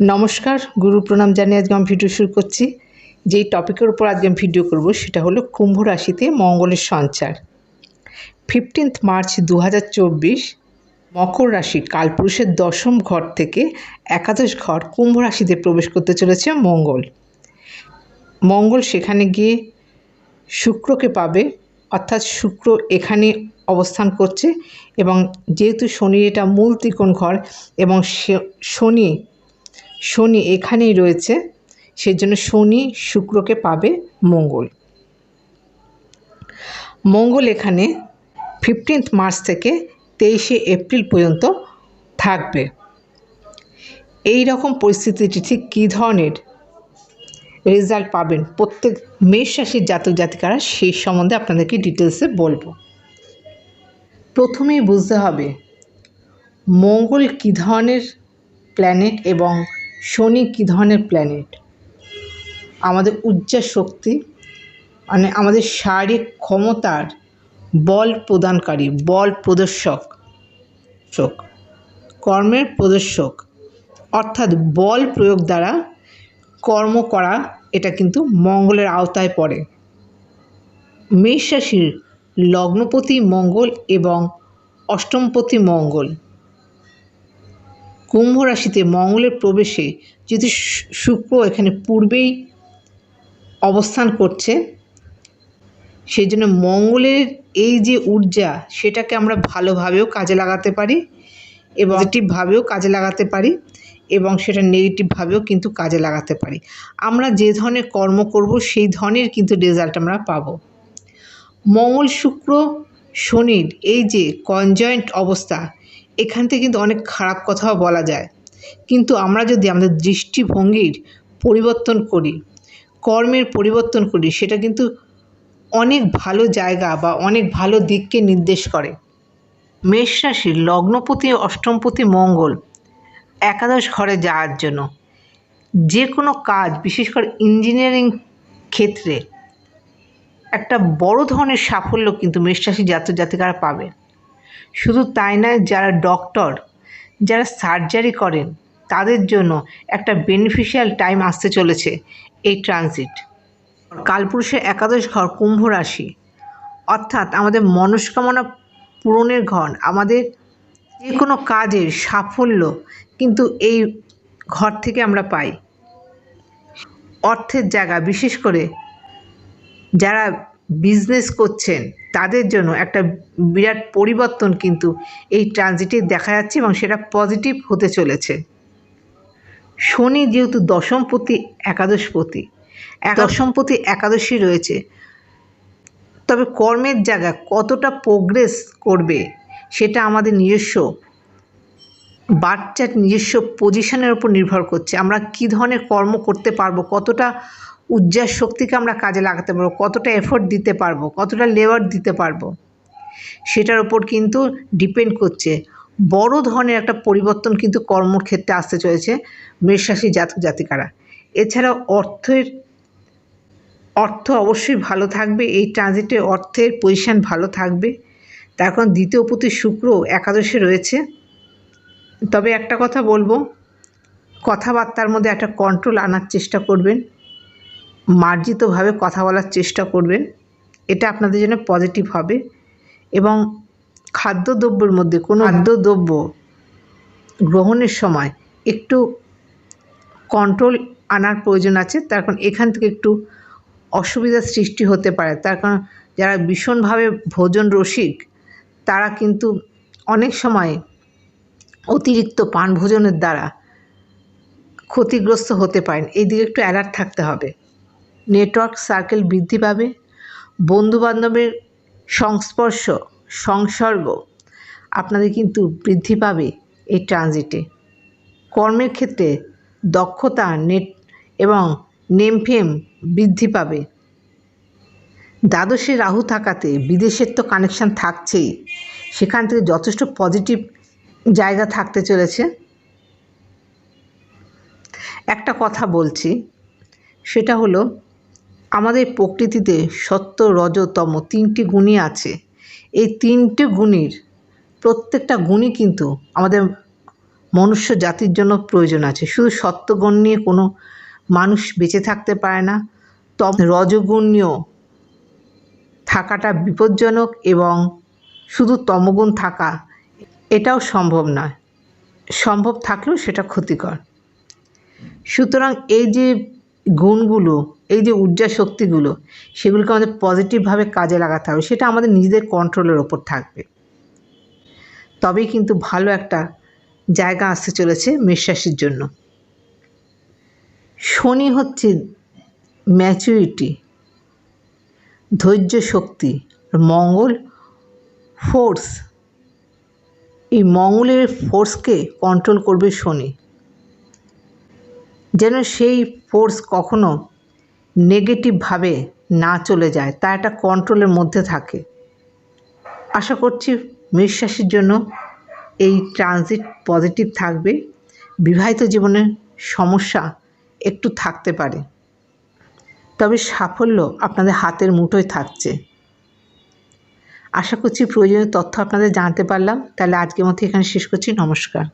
নমস্কার, গুরু প্রণাম জানিয়ে আজকে আমি ভিডিও শুরু করছি। যেই টপিকের উপর আজকে আমি ভিডিও করব সেটা হলো কুম্ভ রাশিতে মঙ্গলের সঞ্চার। ফিফটিন্থ মার্চ দু হাজার চব্বিশ, মকর রাশি কালপুরুষের দশম ঘর থেকে একাদশ ঘর কুম্ভ রাশিতে প্রবেশ করতে চলেছে মঙ্গল। মঙ্গল সেখানে গিয়ে শুক্রকে পাবে, অর্থাৎ শুক্র এখানে অবস্থান করছে এবং যেহেতু শনি এটা মূল ত্রিকোণ ঘর এবং শনি শনি এখানেই রয়েছে, সেজন্য শনি শুক্রকে পাবে মঙ্গল। মঙ্গল এখানে ফিফটিন্থ মার্চ থেকে তেইশে এপ্রিল পর্যন্ত থাকবে। এই রকম পরিস্থিতিটি ঠিক কী ধরনের রেজাল্ট পাবেন প্রত্যেক মেষ রাশির জাতক জাতিকারা, সেই সম্বন্ধে আপনাদেরকে ডিটেলসে বলব। প্রথমেই বুঝতে হবে মঙ্গল কী ধরনের প্ল্যানেট এবং শনি কী ধরনের প্ল্যানেট আমাদের উজ্জ্বল শক্তি মানে আমাদের শারীরিক ক্ষমতার বল প্রদানকারী, বল প্রদর্শক, চোখ, কর্মের প্রদর্শক, অর্থাৎ বল প্রয়োগ দ্বারা কর্ম করা, এটা কিন্তু মঙ্গলের আওতায় পড়ে। মেষ রাশির লগ্নপতি মঙ্গল এবং অষ্টমপতি মঙ্গল। কুম্ভ রাশিতে মঙ্গলের প্রবেশে যদি শুক্র এখানে পূর্বেই অবস্থান করছে সেই জন্য মঙ্গলের এই যে ঊর্জা, সেটাকে আমরা ভালোভাবেও কাজে লাগাতে পারি এবং পজিটিভভাবেও কাজে লাগাতে পারি এবং সেটা নেগেটিভভাবেও কিন্তু কাজে লাগাতে পারি। আমরা যে ধরনের কর্ম করব, সেই ধরনের কিন্তু রেজাল্ট আমরা পাবো। মঙ্গল, শুক্র শনির এই যে কনজয়েন্ট অবস্থা এখান থেকে কিন্তু অনেক খারাপ কথাও বলা যায়। কিন্তু আমরা যদি আমাদের দৃষ্টিভঙ্গির পরিবর্তন করি, কর্মের পরিবর্তন করি, সেটা কিন্তু অনেক ভালো জায়গা বা অনেক ভালো দিককে নির্দেশ করে। মেষ রাশির লগ্নপতি অষ্টমপতি মঙ্গল একাদশ ঘরে যাওয়ার জন্য যে কোনো কাজ, বিশেষ করে ইঞ্জিনিয়ারিং ক্ষেত্রে একটা বড় ধরনের সাফল্য কিন্তু মেষরাশি জাতক জাতিকারা পাবে। শুধু তাই নয়, যারা ডক্টর যারা সার্জারি করেন, তাদের জন্য একটা বেনিফিশিয়াল টাইম আসতে চলেছে এই ট্রানজিট কালপুরুষের একাদশ ঘর কুম্ভ রাশি। অর্থাৎ আমাদের মনস্কামনা পূরণের ঘর, আমাদের যে কোনো কাজের সাফল্য কিন্তু এই ঘর থেকে আমরা পাই। অর্থের জায়গা, বিশেষ করে যারা বিজনেস করছেন তাদের জন্য একটা বিরাট পরিবর্তন কিন্তু এই ট্রানজিটে দেখা যাচ্ছে এবং সেটা পজিটিভ হতে চলেছে। শনি যেহেতু দশমপতি একাদশপতি দশমপতি একাদশী রয়েছে। তবে কর্মের জায়গা কতটা প্রোগ্রেস করবে সেটা আমাদের নিজস্ব বাচ্চার নিজস্ব পজিশনের উপর নির্ভর করছে। আমরা কী ধরনের কর্ম করতে পারব কতটা উজ্জ্বল শক্তিকে আমরা কাজে লাগাতে পারব, কতটা এফোর্ট দিতে পারব, কতটা লেবার দিতে পারব, সেটার উপর কিন্তু ডিপেন্ড করছে। বড় ধরনের একটা পরিবর্তন কিন্তু কর্মক্ষেত্রে আসতে চলেছে মেষরাশি জাতক জাতিকারা। এছাড়াও অর্থের, অর্থ অবশ্যই ভালো থাকবে, এই ট্রানজিটে অর্থের পজিশান ভালো থাকবে। তার কারণ দ্বিতীয় প্রতি শুক্র একাদশে রয়েছে। তবে একটা কথা বলব, কথাবার্তার মধ্যে একটা কন্ট্রোল আনার চেষ্টা করবেন। মার্জিতভাবে কথা বলার চেষ্টা করবেন। এটা আপনাদের জন্য পজিটিভ হবে। এবং খাদ্যদ্রব্যের মধ্যে কোনো খাদ্যদ্রব্য গ্রহণের সময় একটু কন্ট্রোল আনার প্রয়োজন আছে। তার কারণ এখান থেকে একটু অসুবিধার সৃষ্টি হতে পারে। তার কারণ যারা ভীষণভাবে ভোজন রসিক তারা কিন্তু অনেক সময় অতিরিক্ত পান ভোজনের দ্বারা ক্ষতিগ্রস্ত হতে পারেন। এই দিকে একটু অ্যালার্ট থাকতে হবে। নেটওয়ার্ক সার্কেল বৃদ্ধি পাবে, বন্ধুবান্ধবের সংস্পর্শ, সংসর্গ আপনাদের কিন্তু বৃদ্ধি পাবে এই ট্রানজিটে। কর্মের ক্ষেত্রে দক্ষতা, নেট এবং নেমফেম বৃদ্ধি পাবে। দ্বাদশে রাহু থাকাতে বিদেশের তো কানেকশান থাকছেই, সেখান থেকে যথেষ্ট পজিটিভ জায়গা থাকতে চলেছে। একটা কথা বলছি, সেটা হলো আমাদের প্রকৃতিতে সত্য, রজতম তিনটি গুণই আছে। এই তিনটি গুণের প্রত্যেকটা গুণই কিন্তু আমাদের মনুষ্য জাতির জন্য প্রয়োজন আছে। শুধু সত্যগুণ নিয়ে কোনো মানুষ বেঁচে থাকতে পারে না। তব রজগুণ নিয়েও থাকাটা বিপজ্জনক এবং শুধু তমগুণ থাকা এটাও সম্ভব নয়। সম্ভব থাকলেও সেটা ক্ষতিকর। সুতরাং এই যে গুণগুলো এই যে ঊর্জা শক্তিগুলো, সেগুলোকে আমাদের পজিটিভভাবে কাজে লাগাতে হবে, সেটা আমাদের নিজেদের কন্ট্রোলের ওপর থাকবে। তবেই কিন্তু ভালো একটা জায়গা আসতে চলেছে মেষরাশির জন্য। শনি হচ্ছে ম্যাচুরিটি ধৈর্য শক্তি, মঙ্গল ফোর্স এই মঙ্গলের ফোর্সকে কন্ট্রোল করবে শনি। যেন সেই ফোর্স কখনো নেগেটিভভাবে না চলে যায়, তা একটা কন্ট্রোলের মধ্যে থাকে। আশা করছি মেষ রাশির জন্য এই ট্রানজিট পজিটিভ থাকবে। বিবাহিত জীবনের সমস্যা একটু থাকতে পারে। তবে সাফল্য আপনাদের হাতের মুঠোয় থাকছে। আশা করছি প্রয়োজনীয় তথ্য আপনাদের জানতে পারলাম। তাহলে আজকের মতো এখানে শেষ করছি। নমস্কার।